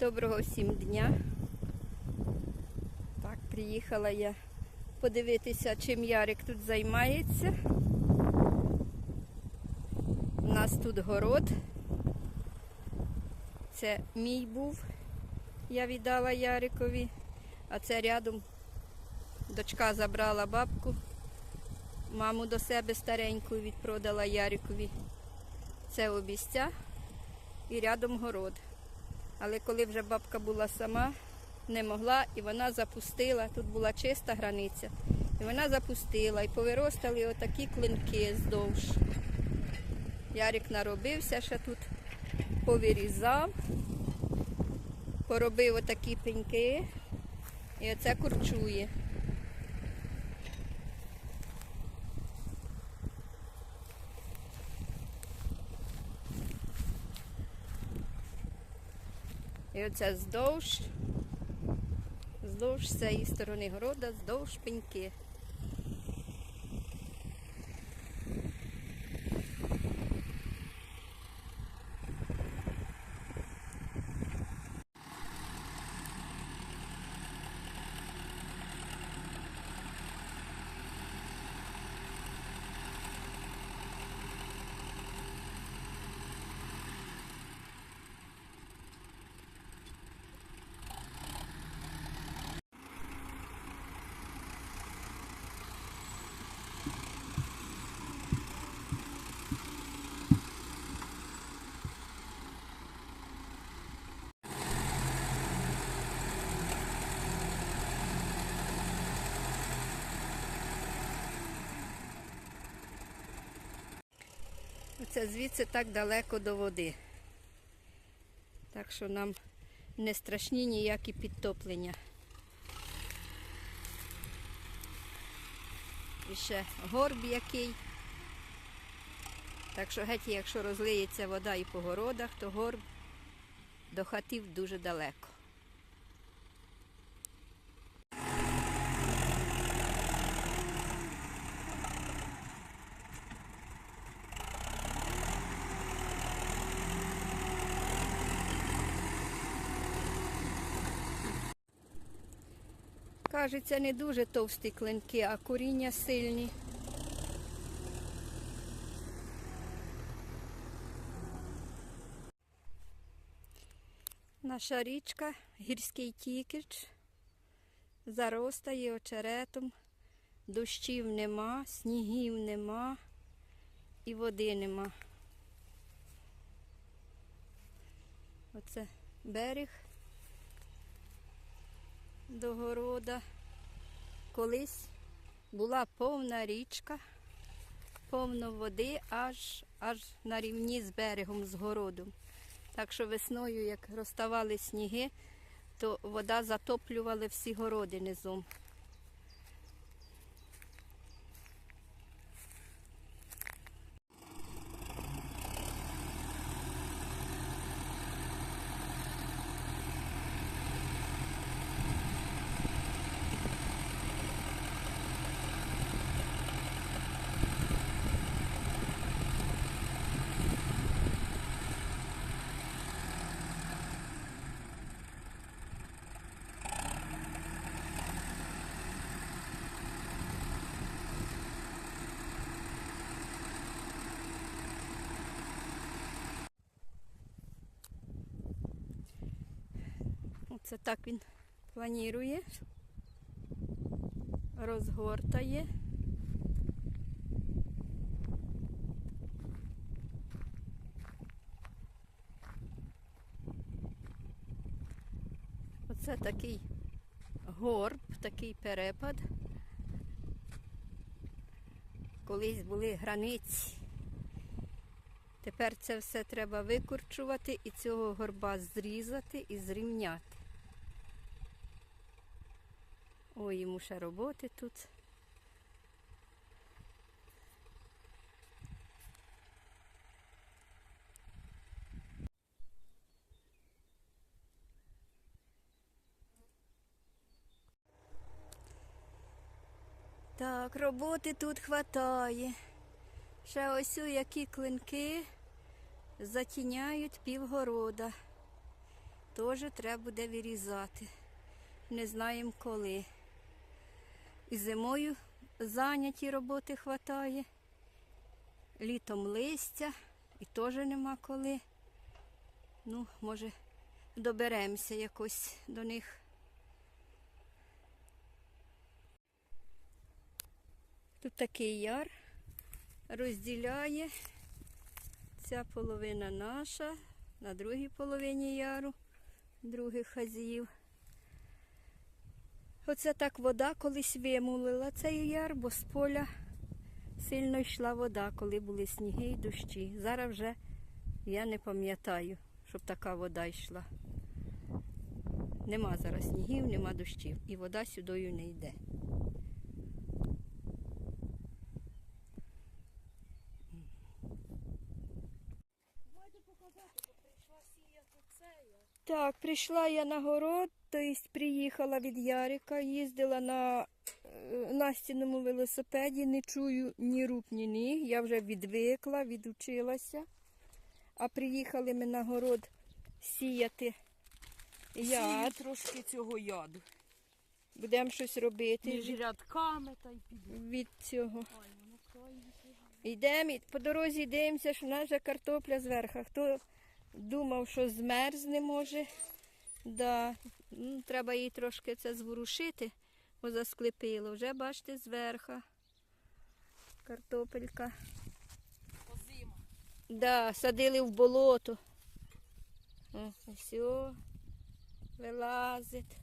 Доброго всім дня. Так, приїхала я подивитися, чим Ярик тут займається. У нас тут город. Це мій був, я віддала Ярикові, а це рядом дочка забрала бабку, маму до себе стареньку відпродала Ярикові. Це обіця і рядом город. Але коли вже бабка була сама, не могла, і вона запустила, тут була чиста границя, і вона запустила і повиростали отакі клинки здовж. Ярик наробився ще тут, повирізав, поробив отакі пеньки, і оце курчує. І оце здовж, здовж цієї сторони города, здовж пеньки. Оце звідси так далеко до води. Так що нам не страшні ніякі підтоплення. І ще горб який. Так що геть, якщо розлиється вода і по городах, то горб до хатів дуже далеко. Кажеться, не дуже товсті клинки, а коріння сильні. Наша річка, гірський тікіч, заростає очеретом, дощів нема, снігів нема і води нема. Оце берег до города. Колись була повна річка, повно води аж, аж на рівні з берегом, з городом. Так що весною, як розставали сніги, то вода затоплювала всі городи низом. Оце так він планує, розгортає. Оце такий горб, такий перепад. Колись були границі. Тепер це все треба викорчувати і цього горба зрізати і зрівняти. Ой, йому ще роботи тут. Так, роботи тут хватає. Ще ось у які клинки затіняють півгорода. теж треба буде вирізати. Не знаємо коли. І зимою зайняті роботи хватає. Літом листя і теж нема коли. Ну, може, доберемося якось до них. Тут такий яр розділяє. Ця половина наша, на другій половині яру, других хазіїв. Оце так вода колись вимулила цей яр, бо з поля сильно йшла вода, коли були сніги і дощі. Зараз вже я не пам'ятаю, щоб така вода йшла. Нема зараз снігів, нема дощів, і вода сюдою не йде. Так, прийшла я на город, тобто приїхала від Ярика, їздила на е, Настіному велосипеді, не чую ні рук, ні ніг. Я вже відвикла, відучилася. А приїхали ми на город сіяти яд. Сію трошки цього яду. Будемо щось робити Між рядками та й піду. від цього. Йдемо, по дорозі дивимося, що в нас вже картопля зверху. Хто думав, що змерзне може, да. ну, треба її трошки це зворушити, бо засклепило. Вже бачите, зверху. Картопелька. Озима. Да, садили в болото. О, все, вилазить.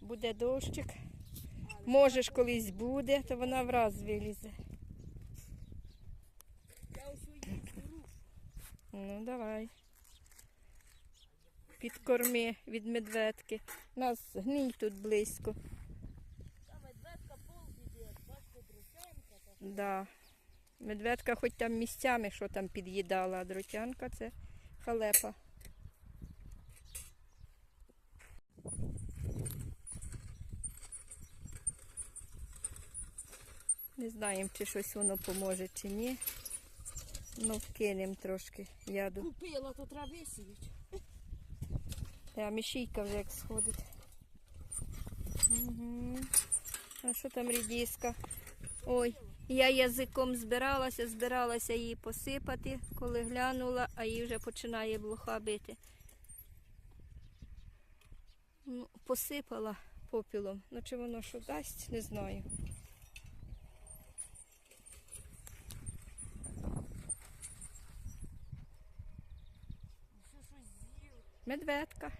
Буде дощик. Може ж колись буде, то вона враз вилізе. Я ось її рушу. Ну, давай. Підкорми від медведки. Нас гній тут близько. Та медведка пол біде, бачите, друзянка. Медведка хоч там місцями що там під'їдала, а дротянка це халепа. Не знаємо, чи щось воно поможе, чи ні. Ну, вкинемо трошки яду. Купила, то треба висіяти. Та мішійка вже як сходить. Угу. А що там рідіска? Ой, я язиком збиралася, збиралася її посипати, коли глянула, а її вже починає блоха бити. Ну, посипала попілом. Ну чи воно що дасть, не знаю. Що щось з'їв, Медведка.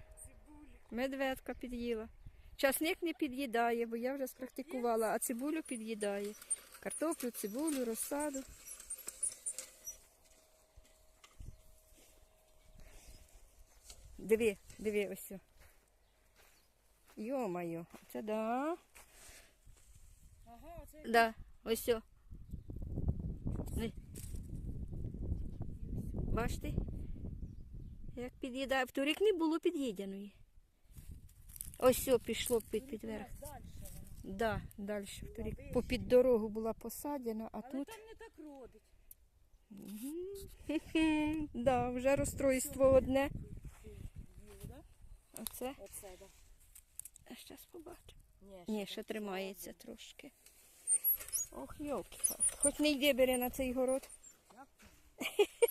Медведка під'їла. Часник не під'їдає, бо я вже спрактикувала, а цибулю під'їдає. Картоплю, цибулю, розсаду. Диви, диви ось. о. Йо-моє, це да. Ага, оце Да, ось. Бачите? Як під'їдає. В торік не було під'їдяної. Ось о, пішло під, під верх. далі. Да, далі в торік. Попід дорогу була посаджена, а Але тут. там не так родить. Да, вже розстройство одне. Оце. Оце, да. А зараз побачимо. Ні, ще тримається трошки. Ох, йолки. Хоч не йди бери на цей город. Як це?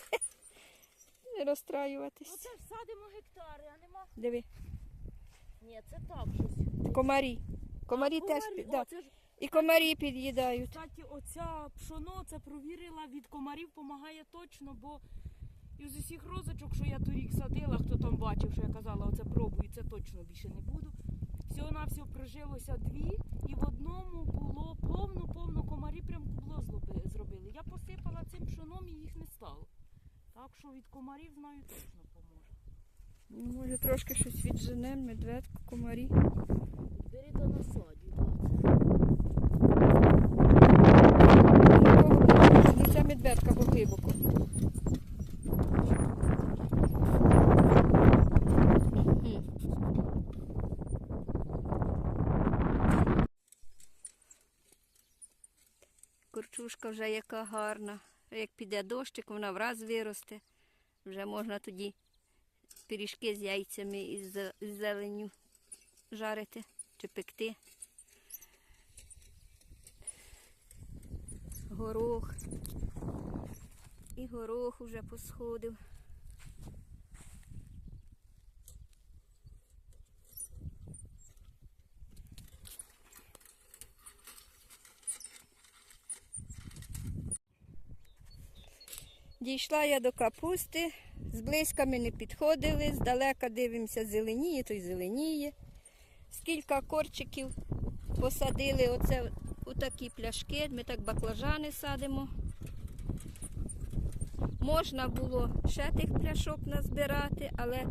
Не розстраюватись. Оце ж садимо гектари, а нема. Диви. Ні, це так щось. Комарі. Комарі А, теж комарі, під... да. оце ж І комарі під'їдають. Кстати, оця пшоно це провірила від комарів, допомагає точно, бо із усіх розочок, що я торік садила, хто там бачив, що я казала, оце пробую, це точно більше не буду. Всього на всього прожилося дві, і в одному було повно-повно комарі прям кубло зробили. Я посипала цим пшоном і їх не стало. Так що від комарів знаю точно поможе. Ну, Може трошки щось відженемо, медведку, комарі. Бери до насаді, так. Ну, ця медведка по глибоко. Корчушка вже яка гарна. Як піде дощик, вона враз виросте. Вже можна тоді пиріжки з яйцями і з з зеленню жарити чи пекти. Горох. І горох уже посходив. Дійшла я до капусти, зблизька ми не підходили, здалека дивимося, зеленіє, то й зеленіє. Скільки корчиків посадили оце у такі пляшки, ми так баклажани садимо. Можна було ще тих пляшок назбирати, але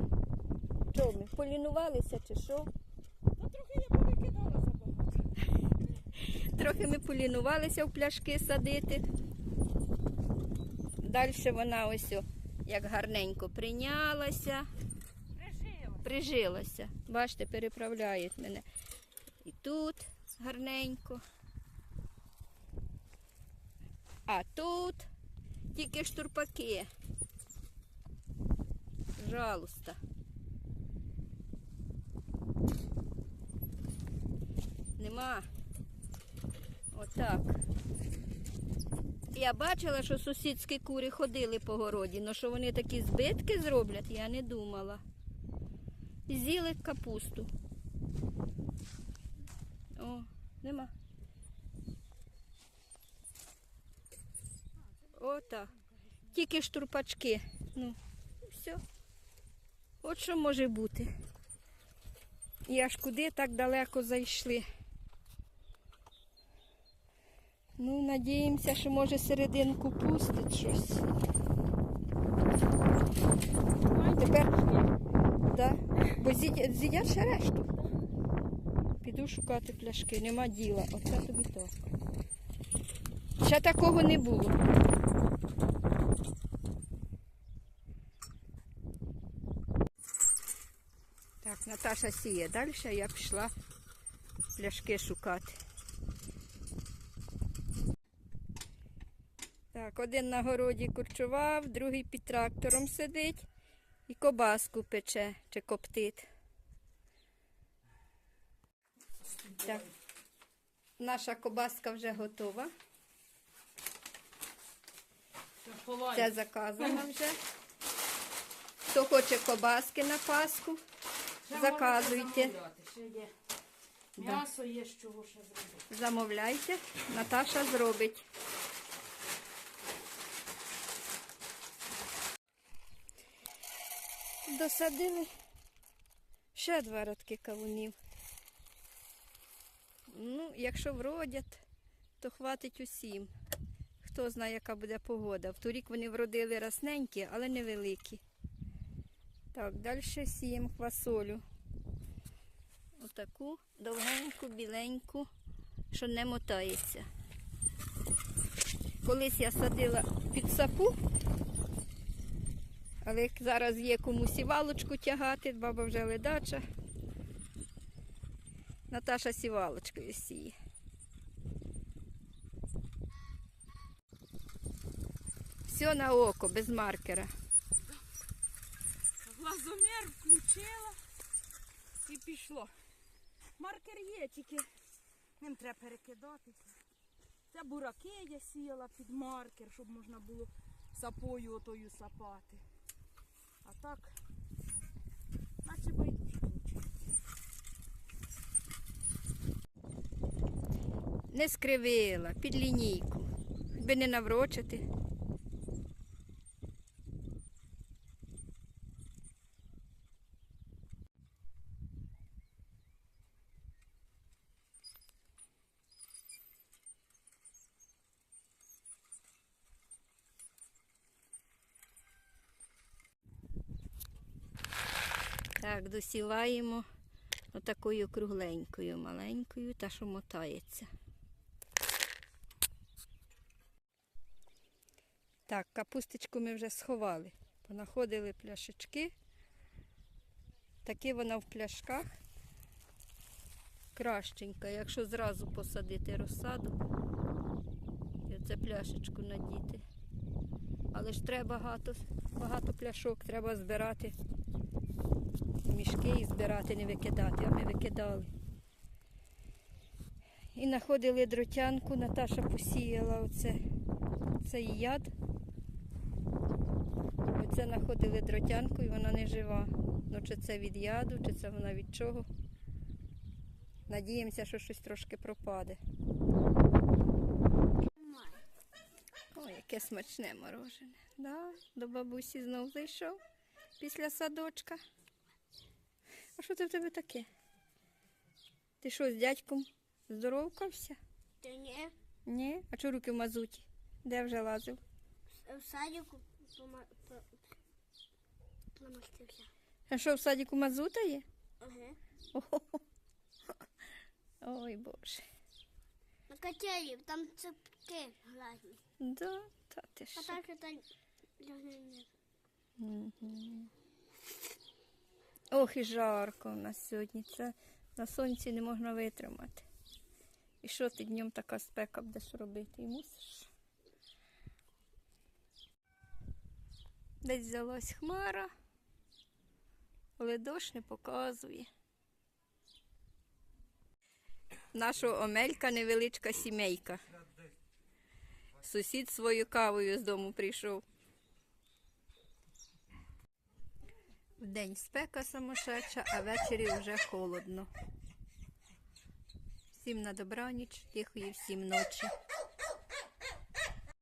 що ми полінувалися чи що? Ну трохи я повикидала забагато. Трохи ми полінувалися в пляшки садити. Далі вона ось як гарненько прийнялася, Прижила. прижилася. Бачите, переправляють мене. І тут гарненько. А тут тільки штурпаки. Пожалуйста. Нема. Отак. Я бачила, що сусідські кури ходили по городі, але що вони такі збитки зроблять, я не думала. З'їли капусту. О, нема. Отак. Тільки штурпачки. Ну, все. От що може бути. І аж куди так далеко зайшли. Ну, надіємося, що може серединку пустить щось. Тепер, да. Бо з'їдять, ще решту. Піду шукати пляшки, нема діла. Оце тобі то. Ще такого не було. Так, Наташа сіє далі, я пішла пляшки шукати. Так, один на городі курчував, другий під трактором сидить і кобаску пече чи коптить. Так. Наша кобаска вже готова. Це заказана вже. Хто хоче кобаски на Пасху, заказуйте. М'ясо є з чого ще зробити. замовляйте, Наташа зробить. Досадили ще два радки кавунів. Ну, якщо вродять, то хватить усім. Хто знає, яка буде погода. В торік вони вродили расненькі, але невеликі. Так, далі сіємо квасолю. Отаку довгеньку, біленьку, що не мотається. Колись я садила під сапу, але зараз є кому сівалочку тягати, баба вже ледача. Наташа сівалочкою сіє. Все на око, без маркера. Глазомір включила і пішло. Маркер є, тільки ним треба перекидати. Це бураки я сіяла під маркер, щоб можна було сапою отою сапати. А так, наче байдуже виходить. Не скривила, під лінійку. Би не наврочити. Так, досіваємо отакою кругленькою, маленькою, та що мотається. Так, капусточку ми вже сховали. Понаходили пляшечки. Такі вона в пляшках. Кращенька, якщо зразу посадити розсаду. І оце пляшечку надіти. але ж треба багато, багато пляшок, треба збирати. Мішки і збирати, не викидати, а ми викидали. І знаходили дротянку, Наташа посіяла оце, цей яд. Оце знаходили дротянку і вона не жива. Ну, чи це від яду, чи це вона від чого. Надіємося, що щось трошки пропаде. Ой, яке смачне морожене. Да, до бабусі знов зайшов після садочка. А що це в тебе таке? Ти що, з дядьком здоровкався? Та ні, Ні? А чого руки в мазуті? Де вже лазив? в садику пома- по- намастився. А що в садіку мазута є? Ага. Ой, Боже. На котелі, там цепки гладні. Да, та ти що. А так що там лягне. Ох, і жарко в нас сьогодні. Це на сонці не можна витримати. І що ти днем така спека будеш робити? І мусиш. Десь взялась хмара, але дощ не показує. Нашого Омелька невеличка сімейка. Сусід свою кавою з дому прийшов. Вдень спека самошеча, а ввечері вже холодно. Всім на добраніч, тихої всім ночі.